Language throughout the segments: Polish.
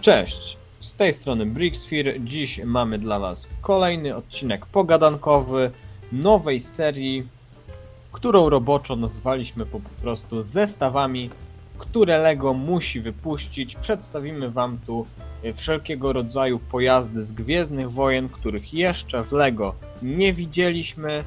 Cześć, z tej strony Brixfear. Dziś mamy dla Was kolejny odcinek pogadankowy nowej serii, którą roboczo nazwaliśmy po prostu zestawami, które LEGO musi wypuścić. Przedstawimy Wam tu e, wszelkiego rodzaju pojazdy z Gwiezdnych Wojen, których jeszcze w LEGO nie widzieliśmy,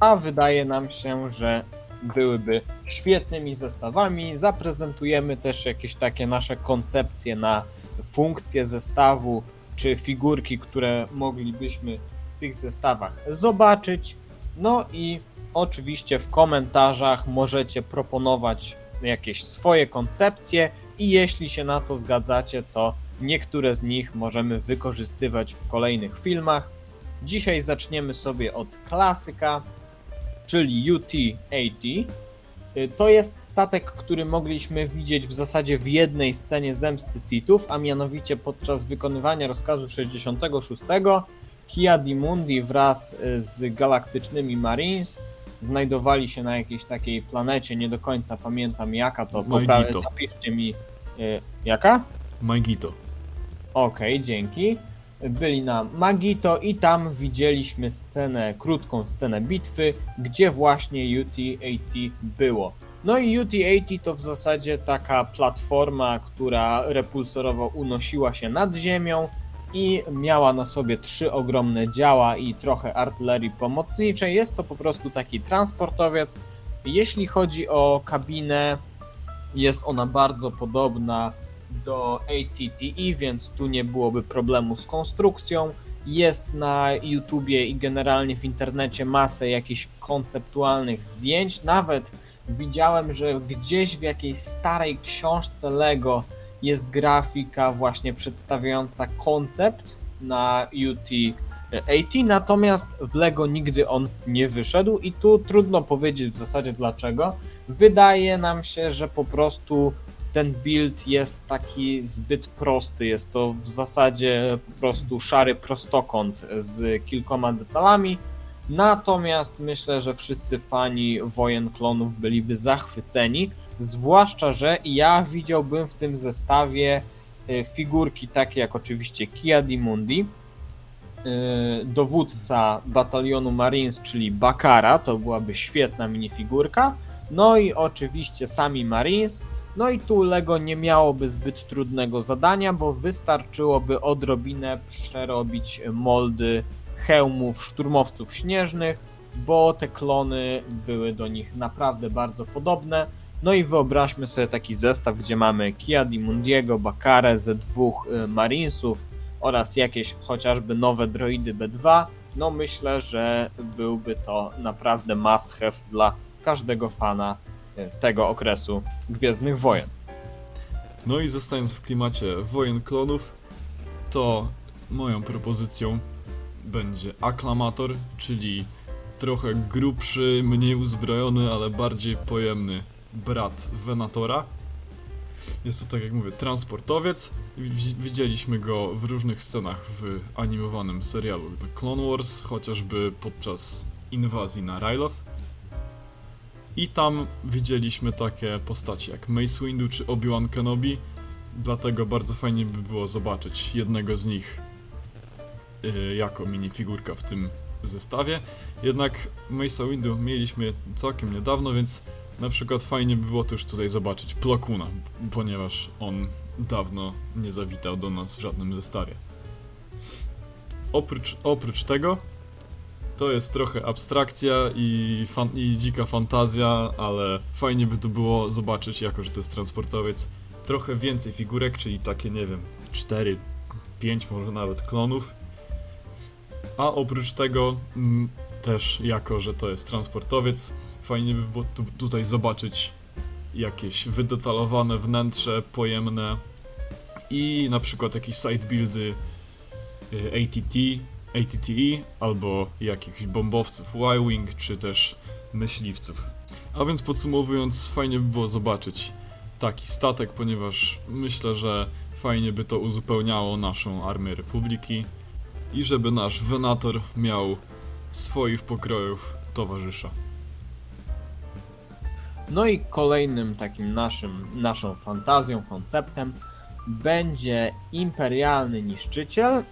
a wydaje nam się, że byłyby świetnymi zestawami. Zaprezentujemy też jakieś takie nasze koncepcje na funkcje zestawu, czy figurki, które moglibyśmy w tych zestawach zobaczyć. No i oczywiście w komentarzach możecie proponować jakieś swoje koncepcje i jeśli się na to zgadzacie, to niektóre z nich możemy wykorzystywać w kolejnych filmach. Dzisiaj zaczniemy sobie od klasyka, czyli UT-80. Y, To jest statek, który mogliśmy widzieć w zasadzie w jednej scenie Zemsty Sithów, a mianowicie podczas wykonywania rozkazu 66 Kia Dimundi wraz y, z galaktycznymi Marines znajdowali się na jakiejś takiej planecie, nie do końca pamiętam jaka to, popra- Maigito. napiszcie mi y, jaka? Maigito. Okej, dzięki. Byli na Magito i tam widzieliśmy scenę, krótką scenę bitwy, gdzie właśnie UT-80 było. No i UT-80 to w zasadzie taka platforma, która repulsorowo unosiła się nad ziemią i miała na sobie trzy ogromne działa i trochę artylerii pomocniczej. Jest to po prostu taki transportowiec. Jeśli chodzi o kabinę, jest ona bardzo podobna do ATTE, więc tu nie byłoby problemu z konstrukcją. Jest na YouTubie i generalnie w internecie masę jakichś konceptualnych zdjęć. Nawet widziałem, że gdzieś w jakiejś starej książce Lego jest grafika właśnie przedstawiająca koncept na UT-80, natomiast w Lego nigdy on nie wyszedł i tu trudno powiedzieć w zasadzie dlaczego. Wydaje nam się, że po prostu ten build jest taki zbyt prosty. Jest to w zasadzie po prostu szary prostokąt z kilkoma detalami. Natomiast myślę, że wszyscy fani wojen klonów byliby zachwyceni. Zwłaszcza, że ja widziałbym w tym zestawie y, figurki takie jak oczywiście Kia Dimundi, y, dowódca batalionu Marines, czyli Bakara, to byłaby świetna minifigurka. No i oczywiście sami Marines, no i tu Lego nie miałoby zbyt trudnego zadania, bo wystarczyłoby odrobinę przerobić moldy hełmów szturmowców śnieżnych, bo te klony były do nich naprawdę bardzo podobne. No i wyobraźmy sobie taki zestaw, gdzie mamy Kia Dimundiego, Bakarę ze dwóch y, Marinesów oraz jakieś chociażby nowe droidy B2. No myślę, że byłby to naprawdę must have dla każdego fana y, tego okresu Gwiezdnych Wojen. No i zostając w klimacie wojen klonów, to moją propozycją będzie aklamator, czyli trochę grubszy, mniej uzbrojony, ale bardziej pojemny brat Venatora. Jest to, tak jak mówię, transportowiec. Wi- Widzieliśmy go w różnych scenach w animowanym serialu The Clone Wars, chociażby podczas inwazji na Ryloth. I tam widzieliśmy takie postacie jak Mace Windu czy Obi-Wan Kenobi, dlatego bardzo fajnie by było zobaczyć jednego z nich yy, jako minifigurka w tym zestawie. Jednak Mace'a Windu mieliśmy całkiem niedawno, więc na przykład fajnie by było też tutaj zobaczyć Plo Koona, ponieważ on dawno nie zawitał do nas w żadnym zestawie. Oprócz, oprócz tego to jest trochę abstrakcja i, i dzika fantazja, ale fajnie by tu było zobaczyć, jako że to jest transportowiec, trochę więcej figurek, czyli takie, nie wiem, 4, 5 może nawet klonów. A oprócz tego, mm, też jako że to jest transportowiec, fajnie by było tu, tutaj zobaczyć jakieś wydetalowane wnętrze, pojemne i na przykład jakieś side buildy y, ATT, ATTE albo jakichś bombowców Y-Wing czy też myśliwców. A więc podsumowując, fajnie by było zobaczyć taki statek, ponieważ myślę, że fajnie by to uzupełniało naszą armię Republiki i żeby nasz Venator miał swoich pokrojów towarzysza. No i kolejnym takim naszym, naszą fantazją, konceptem będzie Imperialny Niszczyciel.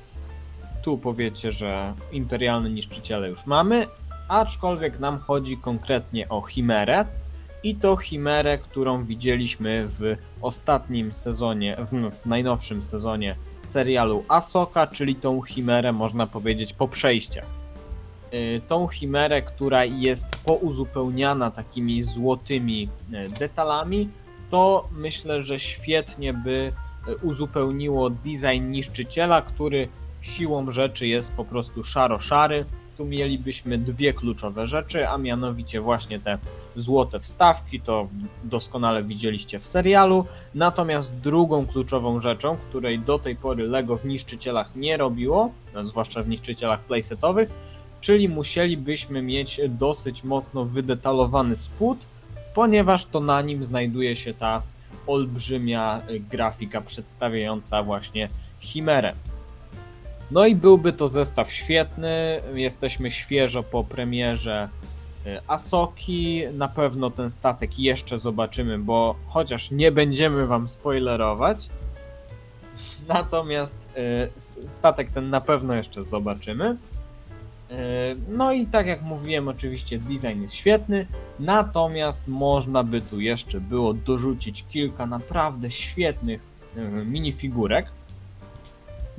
Tu powiecie, że Imperialny Niszczyciele już mamy, aczkolwiek nam chodzi konkretnie o Chimerę. I to Chimerę, którą widzieliśmy w ostatnim sezonie, w, w najnowszym sezonie serialu Asoka, czyli tą Chimerę można powiedzieć po przejściach. Y, Tą Chimerę, która jest pouzupełniana takimi złotymi y, detalami, to myślę, że świetnie by y, uzupełniło design niszczyciela, który siłą rzeczy jest po prostu szaro-szary. Tu mielibyśmy dwie kluczowe rzeczy, a mianowicie właśnie te złote wstawki, to doskonale widzieliście w serialu. Natomiast drugą kluczową rzeczą, której do tej pory LEGO w niszczycielach nie robiło, no, zwłaszcza w niszczycielach playsetowych, czyli musielibyśmy mieć dosyć mocno wydetalowany spód, ponieważ to na nim znajduje się ta olbrzymia grafika przedstawiająca właśnie Chimerę. No i byłby to zestaw świetny. Jesteśmy świeżo po premierze y, Asoki. Na pewno ten statek jeszcze zobaczymy, bo chociaż nie będziemy wam spoilerować, natomiast y, statek ten na pewno jeszcze zobaczymy. Y, No i tak jak mówiłem, oczywiście design jest świetny, natomiast można by tu jeszcze było dorzucić kilka naprawdę świetnych minifigurek.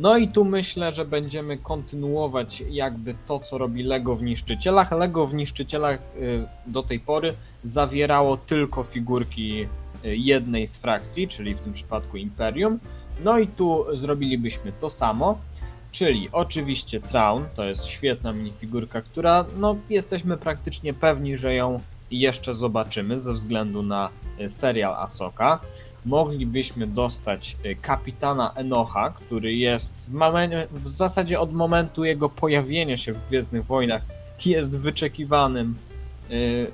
No i tu myślę, że będziemy kontynuować jakby to, co robi LEGO w Niszczycielach. LEGO w Niszczycielach y, do tej pory zawierało tylko figurki y, jednej z frakcji, czyli w tym przypadku Imperium. No i tu zrobilibyśmy to samo, czyli oczywiście Traun, to jest świetna minifigurka, która no jesteśmy praktycznie pewni, że ją jeszcze zobaczymy ze względu na y, serial Asoka moglibyśmy dostać y, kapitana Enocha, który jest w, momen- w zasadzie od momentu jego pojawienia się w Gwiezdnych Wojnach jest wyczekiwanym y,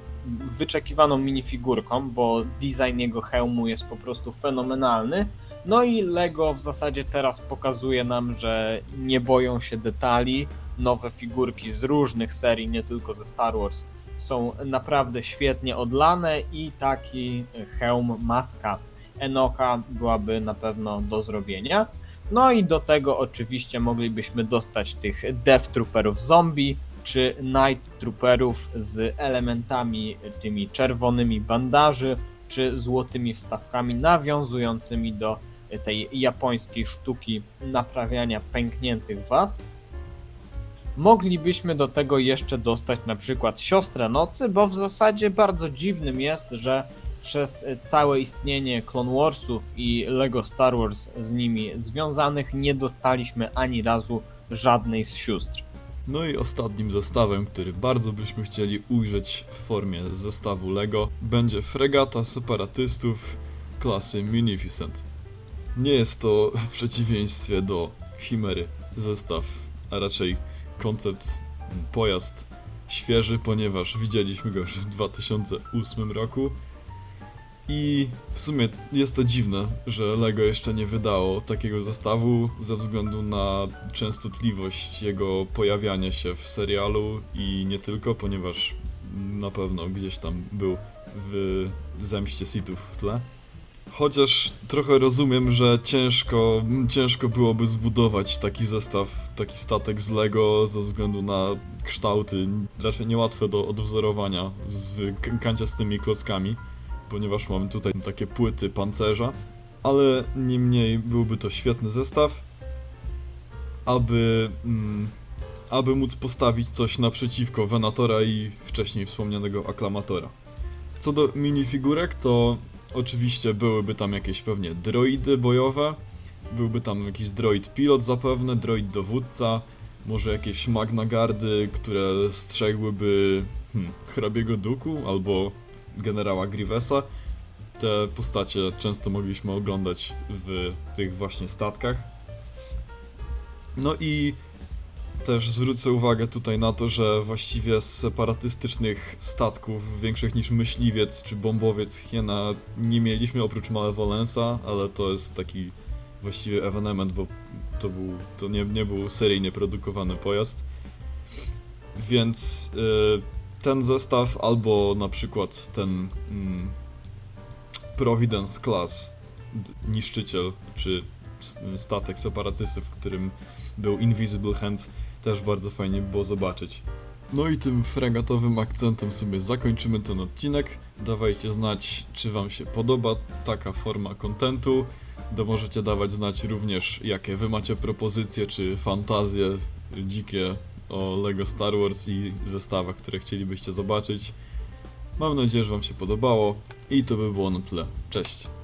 wyczekiwaną minifigurką, bo design jego hełmu jest po prostu fenomenalny. No i Lego w zasadzie teraz pokazuje nam, że nie boją się detali. Nowe figurki z różnych serii, nie tylko ze Star Wars, są naprawdę świetnie odlane i taki hełm, maska Enocha byłaby na pewno do zrobienia. No i do tego oczywiście moglibyśmy dostać tych Death Trooperów zombie, czy Night Trooperów z elementami tymi czerwonymi bandaży, czy złotymi wstawkami nawiązującymi do tej japońskiej sztuki naprawiania pękniętych was. Moglibyśmy do tego jeszcze dostać na przykład Siostrę Nocy, bo w zasadzie bardzo dziwnym jest, że przez całe istnienie Clone Warsów i Lego Star Wars z nimi związanych nie dostaliśmy ani razu żadnej z sióstr. No i ostatnim zestawem, który bardzo byśmy chcieli ujrzeć w formie zestawu LEGO, będzie fregata separatystów klasy Munificent. Nie jest to w przeciwieństwie do Chimery zestaw, a raczej koncept, pojazd świeży, ponieważ widzieliśmy go już w 2008 roku. I w sumie jest to dziwne, że LEGO jeszcze nie wydało takiego zestawu ze względu na częstotliwość jego pojawiania się w serialu i nie tylko, ponieważ na pewno gdzieś tam był w Zemście Sithów w tle. Chociaż trochę rozumiem, że ciężko, ciężko byłoby zbudować taki zestaw, taki statek z Lego ze względu na kształty raczej niełatwe do odwzorowania z kanciastymi klockami ponieważ mamy tutaj takie płyty pancerza, ale niemniej byłby to świetny zestaw, aby, mm, aby móc postawić coś naprzeciwko Venatora i wcześniej wspomnianego Aklamatora. Co do minifigurek, to oczywiście byłyby tam jakieś pewnie droidy bojowe, byłby tam jakiś droid pilot zapewne, droid dowódca, może jakieś magnagardy, które strzegłyby hmm, hrabiego Duku albo generała Grievesa. Te postacie często mogliśmy oglądać w tych właśnie statkach. No i też zwrócę uwagę tutaj na to, że właściwie z separatystycznych statków, większych niż myśliwiec czy bombowiec Hiena, nie mieliśmy oprócz Malevolensa, ale to jest taki właściwie ewenement, bo to, był, to nie, nie był seryjnie produkowany pojazd. Więc y, ten zestaw, albo na przykład ten mm, Providence Class niszczyciel, czy statek separatystów, w którym był Invisible Hand, też bardzo fajnie było zobaczyć. No i tym fregatowym akcentem sobie zakończymy ten odcinek. Dawajcie znać, czy wam się podoba taka forma kontentu. To możecie dawać znać również, jakie wy macie propozycje, czy fantazje dzikie o LEGO Star Wars i zestawach, które chcielibyście zobaczyć. Mam nadzieję, że wam się podobało i to by było na tyle. Cześć!